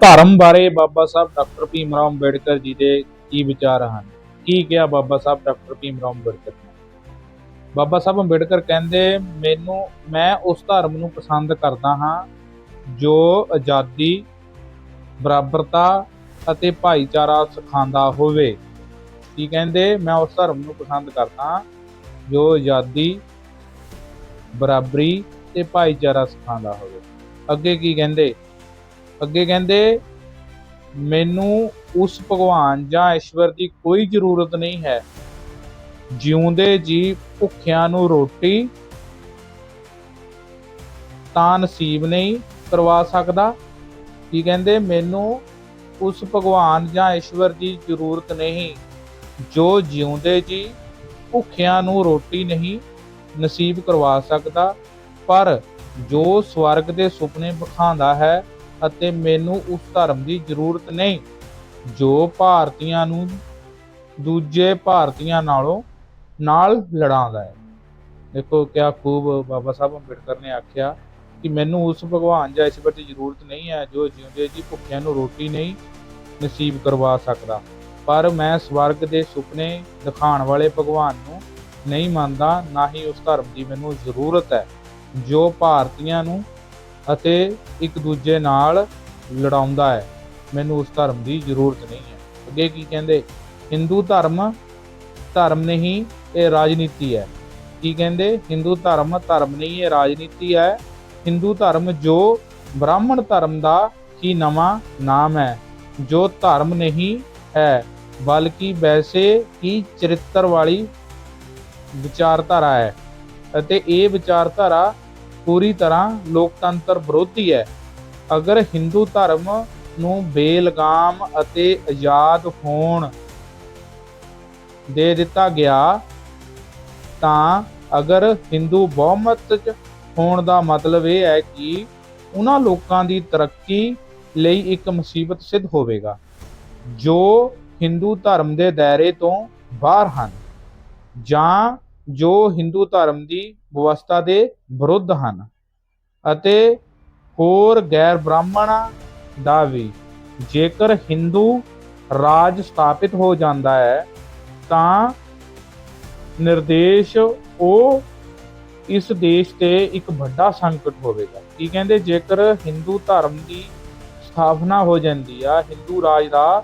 ਧਰਮ ਬਾਰੇ ਬਾਬਾ ਸਾਹਿਬ ਡਾਕਟਰ ਭੀਮ ਰਾਓ ਅੰਬੇਡਕਰ ਜੀ ਦੇ ਕੀ ਵਿਚਾਰ ਹਨ? ਕੀ ਕਿਹਾ ਬਾਬਾ ਸਾਹਿਬ ਡਾਕਟਰ ਭੀਮ ਰਾਓ ਅੰਬੇਡਕਰ ਨੇ? ਬਾਬਾ ਸਾਹਿਬ ਅੰਬੇਡਕਰ ਕਹਿੰਦੇ, ਮੈਨੂੰ, ਮੈਂ ਉਸ ਧਰਮ ਨੂੰ ਪਸੰਦ ਕਰਦਾ ਹਾਂ ਜੋ ਆਜ਼ਾਦੀ, ਬਰਾਬਰਤਾ ਅਤੇ ਭਾਈਚਾਰਾ ਸਿਖਾਉਂਦਾ ਹੋਵੇ। ਕੀ ਕਹਿੰਦੇ? ਮੈਂ ਉਸ ਧਰਮ ਨੂੰ ਪਸੰਦ ਕਰਦਾ ਹਾਂ ਜੋ ਆਜ਼ਾਦੀ, ਬਰਾਬਰੀ ਤੇ ਭਾਈਚਾਰਾ ਸਿਖਾਉਂਦਾ ਹੋਵੇ। ਅੱਗੇ ਕੀ ਕਹਿੰਦੇ? ਅੱਗੇ ਕਹਿੰਦੇ, ਮੈਨੂੰ ਉਸ ਭਗਵਾਨ ਜਾਂ ਈਸ਼ਵਰ ਦੀ ਕੋਈ ਜ਼ਰੂਰਤ ਨਹੀਂ ਹੈ। ਜਿਉਂਦੇ ਜੀ ਭੁੱਖਿਆਂ ਨੂੰ ਰੋਟੀ ਤਾਂ ਨਸੀਬ ਨਹੀਂ ਕਰਵਾ ਸਕਦਾ। ਕੀ ਕਹਿੰਦੇ, ਮੈਨੂੰ ਉਸ ਭਗਵਾਨ ਜਾਂ ਈਸ਼ਵਰ ਦੀ ਜ਼ਰੂਰਤ ਨਹੀਂ। ਜੋ ਜਿਉਂਦੇ ਜੀ ਭੁੱਖਿਆਂ ਨੂੰ ਰੋਟੀ ਨਹੀਂ ਨਸੀਬ ਕਰਵਾ ਸਕਦਾ, ਪਰ ਜੋ ਸਵਰਗ ਦੇ ਸੁਪਨੇ ਵਿਖਾਉਂਦਾ ਹੈ ਅਤੇ ਮੈਨੂੰ ਉਸ ਧਰਮ ਦੀ ਜ਼ਰੂਰਤ ਨਹੀਂ। ਜੋ ਭਾਰਤੀਆਂ ਨੂੰ ਦੂਜੇ ਭਾਰਤੀਆਂ ਨਾਲੋਂ ਨਾਲ ਲੜਾਉਂਦਾ ਹੈ। ਦੇਖੋ ਕਿਆ ਖੂਬ ਬਾਬਾ ਸਾਹਿਬ ਅੰਬੇਡਕਰ ਨੇ ਆਖਿਆ ਕਿ ਮੈਨੂੰ ਉਸ ਭਗਵਾਨ ਜਾਂ ਈਸ਼ਵਰ ਦੀ ਜ਼ਰੂਰਤ ਨਹੀਂ ਹੈ ਜੋ ਜਿਉਂਦੇ ਜੀ ਭੁੱਖਿਆਂ ਨੂੰ ਰੋਟੀ ਨਹੀਂ ਨਸੀਬ ਕਰਵਾ ਸਕਦਾ। ਪਰ ਮੈਂ ਸਵਰਗ ਦੇ ਸੁਪਨੇ ਦਿਖਾਉਣ ਵਾਲੇ ਭਗਵਾਨ ਨੂੰ ਨਹੀਂ ਮੰਨਦਾ, ਨਾ ਹੀ ਉਸ ਧਰਮ ਦੀ ਮੈਨੂੰ ਜ਼ਰੂਰਤ ਹੈ। ਜੋ ਭਾਰਤੀਆਂ ਨੂੰ ਅਤੇ ਇੱਕ ਦੂਜੇ ਨਾਲ ਲੜਾਉਂਦਾ ਹੈ। ਮੈਨੂੰ ਉਸ ਧਰਮ ਦੀ ਜ਼ਰੂਰਤ ਨਹੀਂ ਹੈ। ਅੱਗੇ ਕੀ ਕਹਿੰਦੇ? ਹਿੰਦੂ ਧਰਮ ਧਰਮ ਨਹੀਂ, ਇਹ ਰਾਜਨੀਤੀ ਹੈ। ਕੀ ਕਹਿੰਦੇ? ਹਿੰਦੂ ਧਰਮ ਧਰਮ ਨਹੀਂ, ਇਹ ਰਾਜਨੀਤੀ ਹੈ। ਹਿੰਦੂ ਧਰਮ ਜੋ ਬ੍ਰਾਹਮਣ ਧਰਮ ਦਾ ਹੀ ਨਵਾਂ ਨਾਮ ਹੈ। ਜੋ ਧਰਮ ਨਹੀਂ ਹੈ, ਬਲਕਿ ਵੈਸੇ ਹੀ ਚਰਿੱਤਰ ਵਾਲੀ ਵਿਚਾਰਧਾਰਾ ਹੈ। ਅਤੇ ਇਹ ਵਿਚਾਰਧਾਰਾ ਪੂਰੀ ਤਰ੍ਹਾਂ ਲੋਕਤੰਤਰ ਵਿਰੋਧੀ ਹੈ। ਅਗਰ ਹਿੰਦੂ ਧਰਮ ਨੂੰ ਬੇਲਗਾਮ ਅਤੇ ਆਜ਼ਾਦ ਹੋਣ ਦੇ ਦਿੱਤਾ ਗਿਆ, ਤਾਂ ਅਗਰ ਹਿੰਦੂ ਬਹੁਮਤ ਚ ਹੋਣ ਦਾ ਮਤਲਬ ਇਹ ਹੈ ਕਿ ਉਹਨਾਂ ਲੋਕਾਂ ਦੀ ਤਰੱਕੀ ਲਈ ਇੱਕ ਮੁਸੀਬਤ ਸਿੱਧ ਹੋਵੇਗਾ, ਜੋ ਹਿੰਦੂ ਧਰਮ ਦੇ ਦਾਇਰੇ ਤੋਂ ਬਾਹਰ ਹਨ, ਜਾਂ ਜੋ ਹਿੰਦੂ ਧਰਮ ਦੀ ਵਿਵਸਥਾ ਦੇ ਵਿਰੁੱਧ ਹਨ ਅਤੇ ਹੋਰ ਗੈਰ ਬ੍ਰਾਹਮਣਾਂ ਦਾ ਵੀ। ਜੇਕਰ ਹਿੰਦੂ ਰਾਜ ਸਥਾਪਿਤ ਹੋ ਜਾਂਦਾ ਹੈ, ਤਾਂ ਨਿਰਦੇਸ਼ ਉਹ ਇਸ ਦੇਸ਼ ਤੇ ਇੱਕ ਵੱਡਾ ਸੰਕਟ ਹੋਵੇਗਾ। ਕੀ ਕਹਿੰਦੇ? ਜੇਕਰ ਹਿੰਦੂ ਧਰਮ ਦੀ ਸਥਾਪਨਾ ਹੋ ਜਾਂਦੀ ਆ ਹਿੰਦੂ ਰਾਜ ਦਾ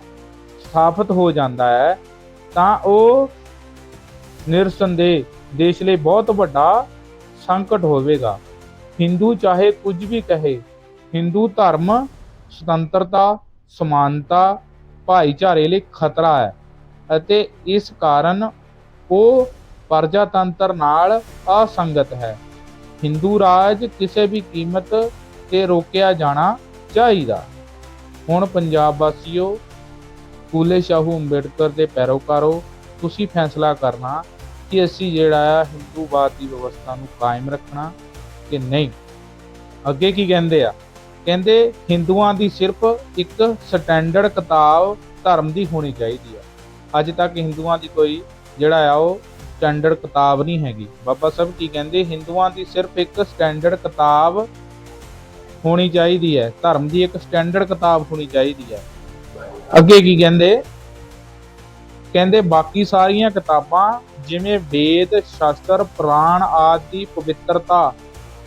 ਸਥਾਪਿਤ ਹੋ ਜਾਂਦਾ ਹੈ, ਤਾਂ ਉਹ ਨਿਰਸੰਦੇਹ ਦੇਸ਼ ਲਈ ਬਹੁਤ ਵੱਡਾ ਸੰਕਟ ਹੋਵੇਗਾ। ਹਿੰਦੂ ਚਾਹੇ ਕੁਝ ਵੀ ਕਹੇ, ਹਿੰਦੂ ਧਰਮ ਸੁਤੰਤਰਤਾ, ਸਮਾਨਤਾ, ਭਾਈਚਾਰੇ ਲਈ ਖਤਰਾ ਹੈ ਅਤੇ ਇਸ ਕਾਰਨ ਉਹ ਪ੍ਰਜਾਤੰਤਰ ਨਾਲ ਅਸੰਗਤ ਹੈ। ਹਿੰਦੂ ਰਾਜ ਕਿਸੇ ਵੀ ਕੀਮਤ ਤੇ ਰੋਕਿਆ ਜਾਣਾ ਚਾਹੀਦਾ। ਹੁਣ ਪੰਜਾਬ ਵਾਸੀਓ ਫੂਲੇ ਸ਼ਾਹੂ ਅੰਬੇਡਕਰ ਦੇ ਪੈਰੋਕਾਰੋ, ਤੁਸੀਂ ਫੈਸਲਾ ਕਰਨਾ ਕਿ ਅਸੀਂ ਜਿਹੜਾ ਆ ਹਿੰਦੂਵਾਦ ਦੀ ਵਿਵਸਥਾ ਨੂੰ ਕਾਇਮ ਰੱਖਣਾ ਕਿ ਨਹੀਂ? ਅੱਗੇ ਕੀ ਕਹਿੰਦੇ ਆ? ਕਹਿੰਦੇ ਹਿੰਦੂਆਂ ਦੀ ਸਿਰਫ ਇੱਕ ਸਟੈਂਡਰਡ ਕਿਤਾਬ ਧਰਮ ਦੀ ਹੋਣੀ ਚਾਹੀਦੀ ਆ। ਅੱਜ ਤੱਕ ਹਿੰਦੂਆਂ ਦੀ ਕੋਈ ਜਿਹੜਾ ਆ ਉਹ ਸਟੈਂਡਰਡ ਕਿਤਾਬ ਨਹੀਂ ਹੈਗੀ। ਬਾਬਾ ਸਾਹਿਬ ਕੀ ਕਹਿੰਦੇ? ਹਿੰਦੂਆਂ ਦੀ ਸਿਰਫ ਇੱਕ ਸਟੈਂਡਰਡ ਕਿਤਾਬ ਹੋਣੀ ਚਾਹੀਦੀ ਹੈ। ਧਰਮ ਦੀ ਇੱਕ ਸਟੈਂਡਰਡ ਕਿਤਾਬ ਹੋਣੀ ਚਾਹੀਦੀ ਹੈ। ਅੱਗੇ ਕੀ ਕਹਿੰਦੇ? ਕਹਿੰਦੇ ਬਾਕੀ ਸਾਰੀਆਂ ਕਿਤਾਬਾਂ ਜਿਵੇਂ ਵੇਦ, ਸ਼ਾਸਤਰ, ਪੁਰਾਣ ਆਦਿ ਦੀ ਪਵਿੱਤਰਤਾ,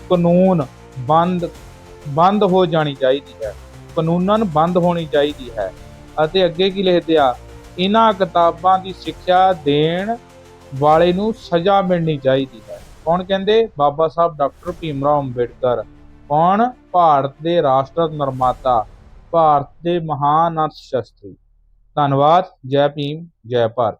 ਕਾਨੂੰਨ ਬੰਦ ਬੰਦ ਹੋ ਜਾਣੀ ਚਾਹੀਦੀ ਹੈ। ਕਾਨੂੰਨਨ ਬੰਦ ਹੋਣੀ ਚਾਹੀਦੀ ਹੈ। ਅਤੇ ਅੱਗੇ ਕੀ ਲਿਖਦੇ ਆ? ਇਹਨਾਂ ਕਿਤਾਬਾਂ ਦੀ ਸਿੱਖਿਆ ਦੇਣ ਵਾਲੇ ਨੂੰ ਸਜ਼ਾ ਮਿਲਣੀ ਚਾਹੀਦੀ ਹੈ। ਕੌਣ ਕਹਿੰਦੇ? ਬਾਬਾ ਸਾਹਿਬ ਡਾਕਟਰ ਭੀਮ ਰਾਓ ਅੰਬੇਡਕਰ। ਕੌਣ? ਭਾਰਤ ਦੇ ਰਾਸ਼ਟਰ ਨਿਰਮਾਤਾ, ਭਾਰਤ ਦੇ ਮਹਾਨ ਅਰਥ ਸ਼ਾਸਤਰੀ। ਧੰਨਵਾਦ ਜੈ ਭੀਮ ਜੈ ਭਾਰਤ।